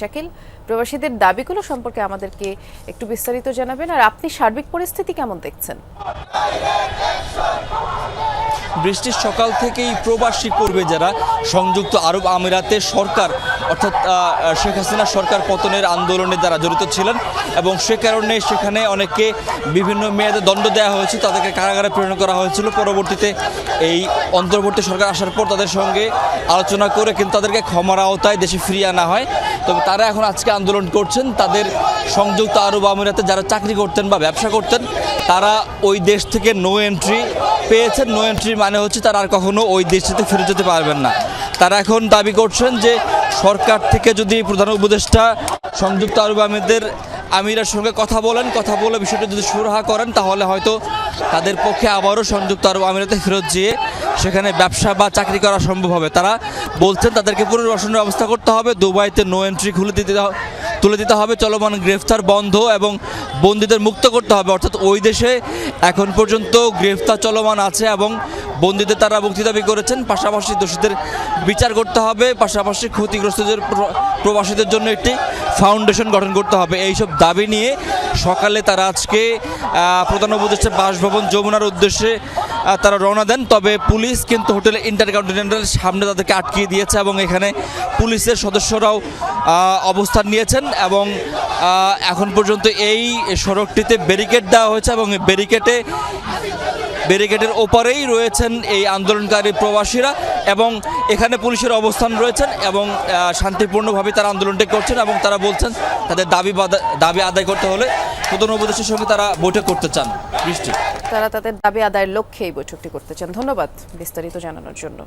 শাকিল, প্রবাসীদের দাবিগুলো সম্পর্কে আমাদেরকে একটু বিস্তারিত জানাবেন। আর আপনি সার্বিক পরিস্থিতি কেমন দেখছেন? বৃষ্টির সকাল থেকেই প্রবাসী করবে যারা সংযুক্ত আরব আমিরাতের সরকার, অর্থাৎ শেখ হাসিনা সরকার পতনের আন্দোলনে যারা জড়িত ছিলেন এবং সে কারণে সেখানে অনেককে বিভিন্ন মেয়াদে দণ্ড দেওয়া হয়েছে, তাদেরকে কারাগারে প্রেরণ করা হয়েছিল। পরবর্তীতে এই অন্তর্বর্তী সরকার আসার পর তাদের সঙ্গে আলোচনা করে কিন্তু তাদেরকে ক্ষমার আওতায় দেশে ফিরিয়ে আনা হয়। তবে তারা এখন আজকে আন্দোলন করছেন, তাদের সংযুক্ত আরব আমিরাতে যারা চাকরি করতেন বা ব্যবসা করতেন, তারা ওই দেশ থেকে নো এন্ট্রি পেয়েছেন। নো এন্ট্রি মানে হচ্ছে তারা আর কখনো ওই দেশটিতে ফিরে যেতে পারবেন না। তারা এখন দাবি করছেন যে সরকার থেকে যদি প্রধান উপদেষ্টা সংযুক্ত আরব আমিরদের আমিরের সঙ্গে কথা বলেন, কথা বলে বিষয়টা যদি সুরাহা করেন, তাহলে হয়তো তাদের পক্ষে আবারও সংযুক্ত আরব আমিরাতে ফেরত যেয়ে সেখানে ব্যবসা বা চাকরি করা সম্ভব হবে। তারা বলছেন তাদেরকে পুনর্বাসনের ব্যবস্থা করতে হবে। দুবাইতে নো এন্ট্রি খুলে দিতে তুলে দিতে হবে। চলমান গ্রেফতার বন্ধ এবং বন্দীদের মুক্ত করতে হবে। অর্থাৎ ওই দেশে এখন পর্যন্ত গ্রেফতার চলমান আছে এবং বন্দীদের তারা মুক্তি দাবি করেছেন। পাশাপাশি দোষীদের বিচার করতে হবে। পাশাপাশি ক্ষতিগ্রস্তদের প্রবাসীদের জন্য একটি ফাউন্ডেশন গঠন করতে হবে। এইসব দাবি নিয়ে সকালে তারা আজকে প্রধান উপদেষ্টা বাসভবন যমুনার উদ্দেশ্যে তারা রওনা দেন। তবে পুলিশ কিন্তু হোটেল ইন্টারকন্টিনেন্টাল সামনে তাদেরকে আটকিয়ে দিয়েছে এবং এখানে পুলিশের সদস্যরাও অবস্থান নিয়েছেন এবং এখন পর্যন্ত এই সড়কটিতে ব্যারিকেড দেওয়া হয়েছে এবং ব্যারিকেডে ব্যারিকেডের ওপারেই রয়েছেন এই আন্দোলনকারী প্রবাসীরা এবং এখানে পুলিশের অবস্থান রয়েছেন এবং শান্তিপূর্ণভাবে তারা আন্দোলনটি করছেন এবং তারা বলছেন তাদের দাবি দাবি আদায় করতে হলে প্রধান উপদেশের সঙ্গে তারা বৈঠক করতে চান। বৃষ্টি। তারা তাদের দাবি আদায়ের লক্ষ্যে এই বৈঠকটি করতে চান। ধন্যবাদ বিস্তারিত জানানোর জন্য।